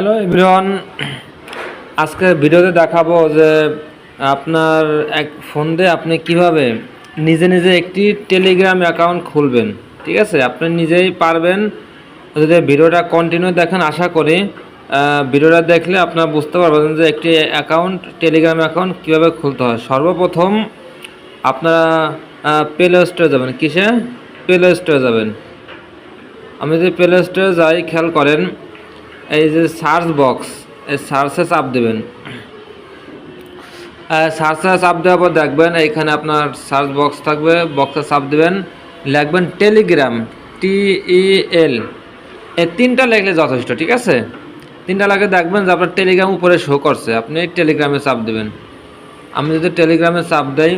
Hello everyone আজকে ভিডিওতে দেখাবো যে আপনার এক ফোন দিয়ে আপনি কীভাবে নিজে নিজে একটি টেলিগ্রাম অ্যাকাউন্ট খুলবেন, ঠিক আছে? আপনি নিজেই পারবেন যদি ভিডিওটা কন্টিনিউ দেখেন, আশা করি ভিডিওটা দেখলে আপনারা বুঝতে পারবেন যে একটি অ্যাকাউন্ট টেলিগ্রাম অ্যাকাউন্ট কীভাবে খুলতে হয়। সর্বপ্রথম আপনারা প্লে স্টোরে যাবেন। কিসে? প্লে স্টোরে যাবেন। আমি যদি প্লে স্টোরে যাই, খেয়াল করেন এই যে সার্চ বক্স, এই সার্চে চাপ দেবেন। সার্চে চাপ দেওয়ার পর দেখবেন এইখানে আপনার সার্চ বক্স থাকবে, বক্সে চাপ দেবেন। লিখবেন টেলিগ্রাম টি ই এল এই তিনটা লেখলে যথেষ্ট, ঠিক আছে? তিনটা লাগে দেখবেন যে আপনার টেলিগ্রাম উপরে শো করছে, আপনি টেলিগ্রামে চাপ দেবেন। আমি যদি টেলিগ্রামে চাপ দেই,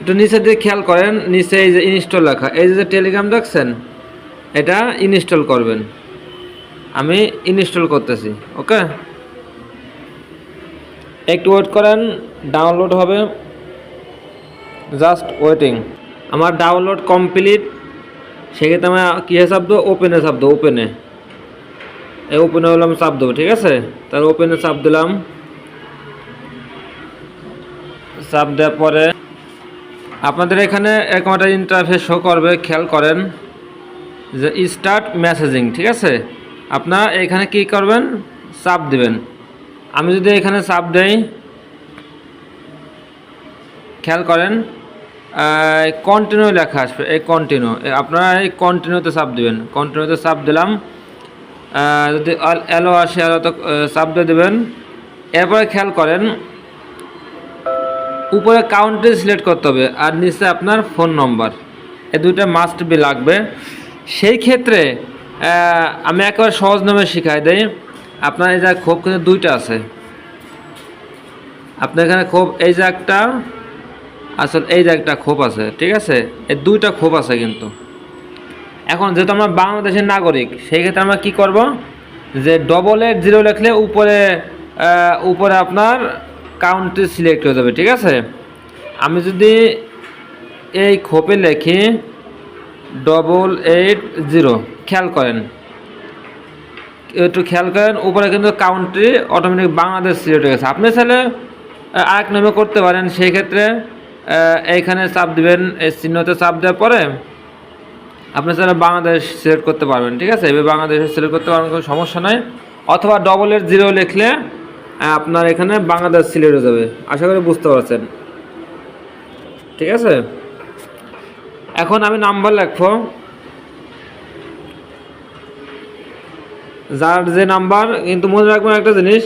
একটু নিচে দিয়ে খেয়াল করেন, নিচে এই যে ইনস্টল লেখা, এই যে টেলিগ্রাম দেখছেন? এটা ইনস্টল করবেন। আমি ইনস্টল করতেছি, ওকে? একটু ওয়েট করেন, ডাউনলোড হবে। Just waiting. আমার ডাউনলোড কমপ্লিট। সেক্ষেত্রে আমি কী চাপ দেবো? ওপেনে চাপ দেবো ওপেনে এই ওপেনে হলে আমি চাপ দেবো, ঠিক আছে? তাহলে ওপেনে চাপ দিলাম। চাপ দেওয়ার পরে আপনাদের এখানে এরকম একটা ইন্টারফেস শো করবে, খেয়াল করেন। যে স্টার্ট মেসেজিং ঠিক আছে? আপনারা এখানে কি করবেন? চাপ দিবেন। আমি যদি এখানে চাপ দেই, খেয়াল করেন কন্টিনিউ লেখা আসবে, এই কন্টিনিউ আপনারা এই কন্টিনিউতে চাপ দিবেন। কন্টিনিউতে চাপ দিলাম যদি অ্যালো আসে অ্যালো তো চাপ দিয়ে দেবেন। এরপরে খেয়াল করেন, উপরে কাউন্টে সিলেক্ট করতে হবে, আর নিচে আপনার ফোন নম্বর এই দুইটা মাস্ট বি লাগবে। সেই ক্ষেত্রে আমি একেবারে সহজ নামে শিখাই দেই। আপনার এই যে ক্ষোভ কিন্তু দুইটা আছে। আপনার এখানে ক্ষোভ এই যে একটা, আসলে এই যে একটা ক্ষোভ আছে, ঠিক আছে? এই দুইটা ক্ষোভ আছে কিন্তু। এখন যেহেতু আমরা বাংলাদেশের নাগরিক, সেই ক্ষেত্রে আমরা কি করব? যে ডবল এইট জিরো লিখলে উপরে উপরে আপনার কাউন্টে সিলেক্ট হয়ে যাবে, ঠিক আছে? আমি যদি এই খোপে লেখি ডবল এইট জিরো খেয়াল করেন। একটু খেয়াল করেন, উপরে কিন্তু কাউন্ট্রি অটোমেটিক বাংলাদেশ সিলেক্ট হয়ে গেছে। আপনি চাইলে আরেক নামে করতে পারেন। সেই ক্ষেত্রে এইখানে চাপ দিবেন, এই চিহ্নতে চাপ দেওয়ার পরে আপনি চাইলে বাংলাদেশ সিলেক্ট করতে পারবেন, ঠিক আছে? এবার বাংলাদেশ সিলেক্ট করতে পারবেন, কোনো সমস্যা নাই। অথবা ডবল এইট জিরো লিখলে আপনার এখানে বাংলাদেশ সিলেক্ট হয়ে যাবে। আশা করি বুঝতে পারছেন। ঠিক আছে? এখন আমি নাম্বার লিখব। যার যে নাম্বার, কিন্তু মনে রাখবেন একটা জিনিস,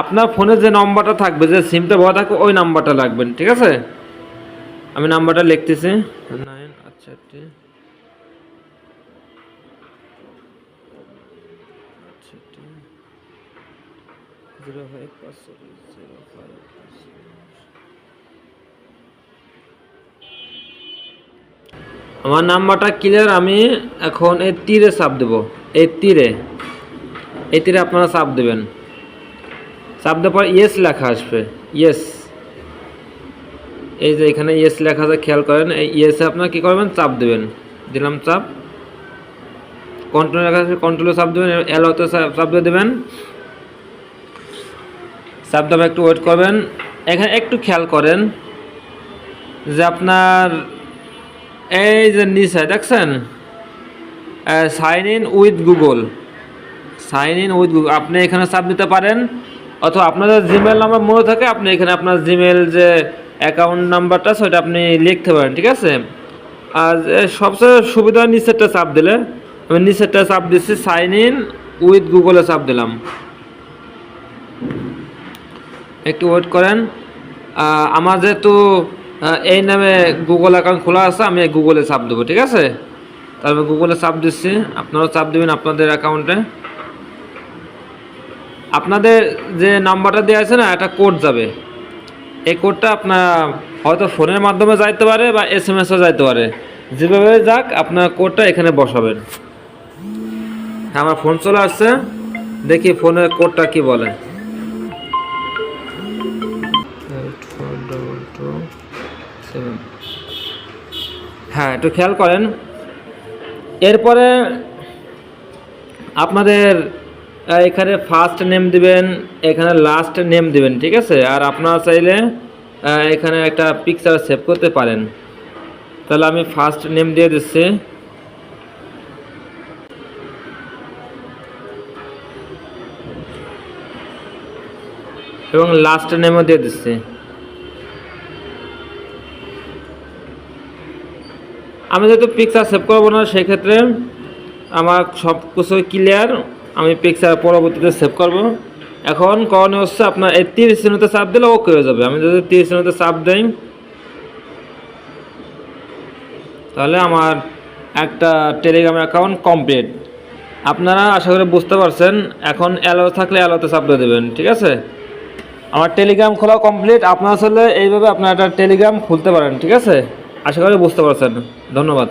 আপনার ফোনে যে নাম্বারটা থাকবে, যে সিমটা ভরা থাকবে, ওই নাম্বারটা লাগবেন, ঠিক আছে? আমি নাম্বারটা লিখতেছি। নাইন আটষট্টি আটষট্টি জিরো ফাইভ জিরো ফাইভ আমার নাম্বারটা ক্লিয়ার আমি এখন এই তীরে চাপ দেবো। এই তীরে। এই তীরে আপনারা চাপ দেবেন। চাপ দেওয়ার পর ইয়েস লেখা আসবে। ইয়েস এই যে এখানে ইয়েস লেখা আছে, খেয়াল করেন, এই ইয়েসে আপনারা কী করবেন? চাপ দেবেন। দিলাম চাপ। কন্ট্রোল লেখা আছে কন্ট্রোলে চাপ দেবেন এলোতে চাপ দিয়ে দেবেন। চাপ দেওয়া একটু ওয়েট করবেন। এখানে একটু খেয়াল করেন যে আপনার এই যে নিচে, দেখছেন? Sign in with Google sign in with Google আপনি এখানে চাপ দিতে পারেন, অথবা আপনাদের জিমেল নাম্বার মনে থাকে, আপনি এখানে আপনার জিমেল যে অ্যাকাউন্ট নাম্বারটা সেটা আপনি লিখতে পারেন, ঠিক আছে? আর সবচেয়ে সুবিধা নিচেরটা চাপ দিলে। আমি নিচেরটা চাপ দিচ্ছি সাইন ইন উইথ গুগলে চাপ দিলাম। একটু ওয়েট করেন। আমার যেহেতু এই নামে গুগল অ্যাকাউন্ট খোলা আছে, আমি গুগলে চাপ দেবো, ঠিক আছে? তারপর গুগলে চাপ দিচ্ছি, আপনারাও চাপ দেবেন আপনাদের অ্যাকাউন্টে আপনাদের যে নাম্বারটা দেওয়া আছে না, একটা কোড যাবে। এই কোডটা আপনার হয়তো ফোনের মাধ্যমে যাইতে পারে বা এস এম এসও যাইতে পারে। যেভাবে যাক, আপনার কোডটা এখানে বসাবেন। হ্যাঁ আমার ফোন চলে আসছে, দেখি ফোনের কোডটা কি বলে। হ্যাঁ একটু খেয়াল করেন। এরপরে আপনাদের এখানে ফার্স্ট নেম দিবেন, এখানে লাস্ট নেম দিবেন, ঠিক আছে? আর আপনারা চাইলে এখানে একটা পিকচার সেভ করতে পারেন। তাহলে আমি ফার্স্ট নেম দিয়ে দিচ্ছি। এবং লাস্ট নেমও দিয়ে দিচ্ছি। আমি যেহেতু পিকচার সেভ করব না, সেক্ষেত্রে আমার সব কিছু ক্লিয়ার আমি পিকচার পরবর্তীতে সেভ করব। এখন করণীয় হচ্ছে আপনার এই তিরিশ চিহ্নতে চাপ দিলে ওকে হয়ে যাবে। আমি যদি তিরিশ চিহ্নতে চাপ দেই, তাহলে আমার একটা টেলিগ্রাম অ্যাকাউন্ট কমপ্লিট আপনারা আশা করি বুঝতে পারছেন, এখন অ্যালো থাকলে অ্যালোতে চাপ দিয়ে দেবেন, ঠিক আছে? আমার টেলিগ্রাম খোলা কমপ্লিট আপনার আসলে এইভাবে আপনার একটা টেলিগ্রাম খুলতে পারেন, ঠিক আছে? আশা করি বুঝতে পারছেন। ধন্যবাদ।